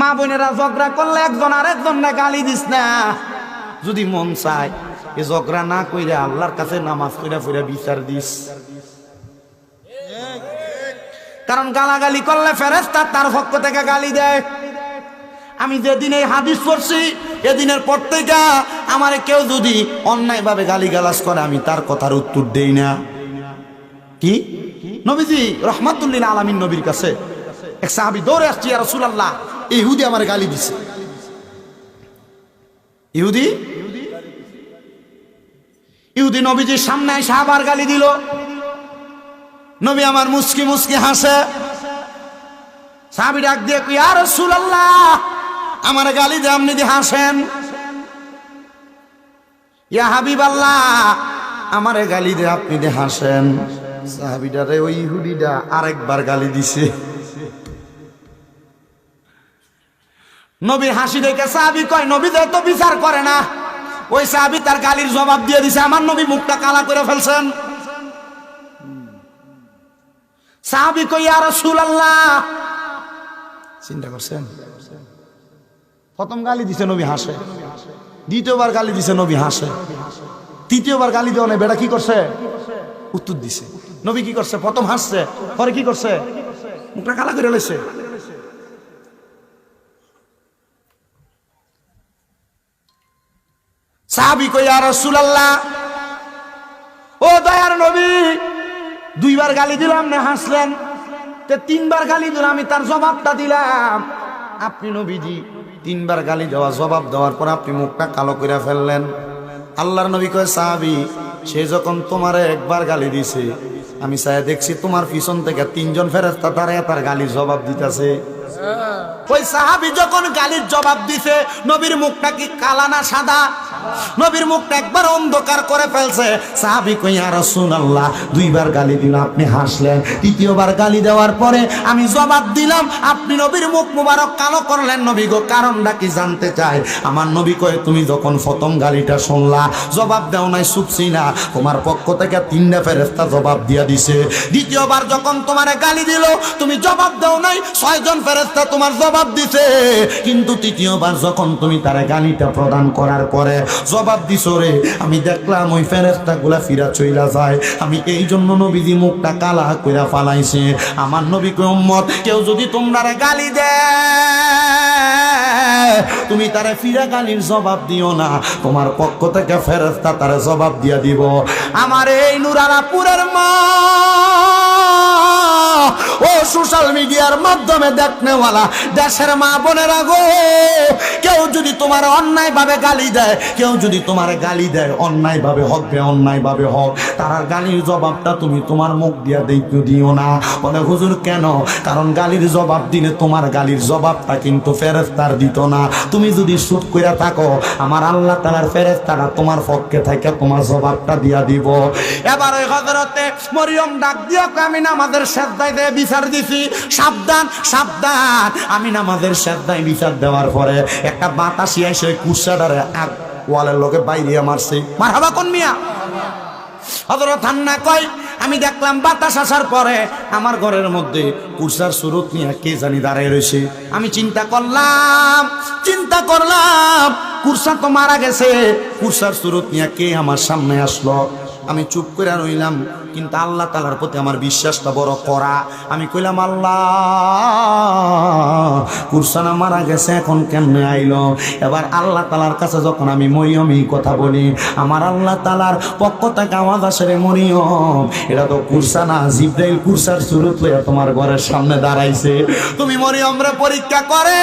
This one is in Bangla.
মা বোনেরা ঝগড়া করলে একজন আর একজন না গালি দিস না। যদি মন চায়, এ ঝগড়া না কইরা আল্লাহর কাছে নামাজ কইরা ফিরা বিচার দিস। কারণ গালাগালি করলে ফেরেস্তা তার পক্ষ থেকে গালি দেয়। আমি যেদিন এই হাদিস পড়ছি, এদিনের পর থেকে আমার কেউ যদি অন্যায়ভাবে গালি গালাজ করে, আমি তার কথার উত্তর দেই না। কি? নবীজি রহমাতুল্লিন আলামিন নবীর কাছে এক সাহাবি দৌড়ে আসছি আর রসুলাল্লাহ ইহুদি আমার গালি দিছে। ইহুদি? ইহুদি নবীজির সামনে এসে আবার গালি দিল। নবী আমার মুসকি মুসকি হাসে। সাহাবি আর রসুলাল্লাহ! আমার গালি দিয়ে আপনি হাসেন। ইয়া হাবিব আল্লাহ আমার গালি দিয়ে আপনি দিয়ে হাসেন। সাহাবিটারে, ওই ইহুদিটা আরেকবার গালি দিছে। নবীর হাসি দেখে সাহাবি কয়, নবী তো বিচার করে না? ওই সাহাবি তার গালির জবাব দিয়ে দিছে, আমার নবী মুখটা কালা করে ফেলছেন। সাহাবি কই আর রাসূলুল্লাহ। চিন্তা করছেন? প্রথম গালি দিছে নবী হাসে, দ্বিতীয়বার গালি দিছে নবী হাসে, তৃতীয়বার গালি দেওয়া নেই, বেটা কি করছে? উত্তর দিছে। নবী কি করছে? প্রথম হাসছে, পরে কি করছে? মুখটা কালা করে লেছে। সাহাবি কইয়া রাসূলুল্লাহ। ও দয়ার নবী দুইবার গালি দিলাম না হাসলেন। তে তিনবার গালি দিলাম আমি তার জবাবটা দিলাম। আপনি নবীজি তিনবার গালি দেওয়া জবাব দেওয়ার পর আপনি মুখটা কালো করে ফেললেন। আল্লাহর নবী কয় সাহাবি সে যখন তোমারে একবার গালি দিছে আমি চাই দেখছি তোমার পিছন থেকে তিনজন ফেরেস্তা তারা তার গালির জবাব দিতেছে। ওই সাহাবি যখন গালির জবাব দিছে নবীর মুখটা কি কালা না সাদা? নবীর মুখটা একবার অন্ধকার করে ফেলছে। সাহাবি কইয়া রাসূলুল্লাহ, দুইবার গালি দিল, আপনি হাসলেন। তৃতীয়বার গালি দেওয়ার পরে আমি জবাব দিলাম, আপনি নবীর মুখ মুবারক কালো করলেন। নবী গো, কারণটা কি জানতে চাই? আমার নবী কয়ে, তুমি যখন প্রথম গালিটা শুনলা, জবাব দাও নাই সুপসি না। তোমার পক্ষ থেকে তিনটা ফেরেস্তা জবাব দিয়া দিছে। দ্বিতীয়বার যখন তোমার গালি দিল, তুমি জবাব দাও নাই, ছয়জন ফেরেস্তা তোমার জবাব দিছে। কিন্তু তৃতীয়বার যখন তুমি তার গালিটা প্রদান করার পরে জবাব দিছ রে। আমি দেখলাম ওই ফেরেস্তা গুলা ফিরা চইলা যায়। আমি এই জন্য নবীজি মুখটা কালা কইরা ফালাইছে। আমার নবী উম্মত, কেউ যদি তোমরা গালি দেয় তুমি তারে ফিরা গালির জবাব দিও না। তোমার পক্ষ থেকে ফেরেস্তা তারে জবাব দিয়া দিব। আমার এই নুরারাপুরের মা সোশ্যাল মিডিয়ার মাধ্যমে দেখনেওয়ালা দেশের মা বোনেরা গো কেউ যদি তোমার অন্যায় ভাবে গালি দেয় কেউ যদি তোমার গালি দেয় অন্যায় ভাবে হোক বে অন্যায় ভাবে হোক তার গালির জবাবটা তুমি তোমার মুখ দিয়া দেখতে দিও না। বলে হুজুর কেন? কারণ গালির জবাব দিলে তোমার গালির জবাবটা কিন্তু ফেরেস্তার দিত না। তুমি যদি সুদ কইরা থাকো আমার আল্লাহ তালার ফেরেস্তারা তোমার পক্ষে থাকে তোমার জবাবটা দিয়া দিব। এবার ওই হজরতে মরিয়ম ডাক কয়, আমি নামাজের সেদ্দায় দিয়ে বিচার দিছি। সাবধান সাবধান। আমি নামাজের সেদ্দায় বিচার দেওয়ার পরে একটা বাতাসি এসে কুসাডারে আগ ওয়ালের লোকে বাইরে মারছে। মার হাবা কোন মিয়া? আমি দেখলাম বাতাস আসার পরে আমার ঘরের মধ্যে কুরসার সুরত নিয়ে কে জানি দাঁড়ায় রয়েছে। আমি চিন্তা করলাম চিন্তা করলাম কুরসা তো মারা গেছে। কুরসার সুরত নিয়ে কে আমার সামনে আসলো? আমি চুপ করে রইলাম, কিন্তু আল্লাহ তালার প্রতি আমার বিশ্বাসটা বড় করা আমি কইলাম, আল্লাহ, কুরসানা মারা গেছে, এখন কেমনে আইলো? এবার আল্লাহ তালার কাছে যখন আমি মরিয়ম এই কথা বলি, আমার আল্লাহ তালার পক্ষ থেকে আওয়াজ আসে রে মরিয়ম, এটা তো কুরসানা, জিব্রাইল কুরসার সুরত লইয়া তোমার ঘরের সামনে দাঁড়াইছে। তুমি মরিয়ম রে পরীক্ষা করে।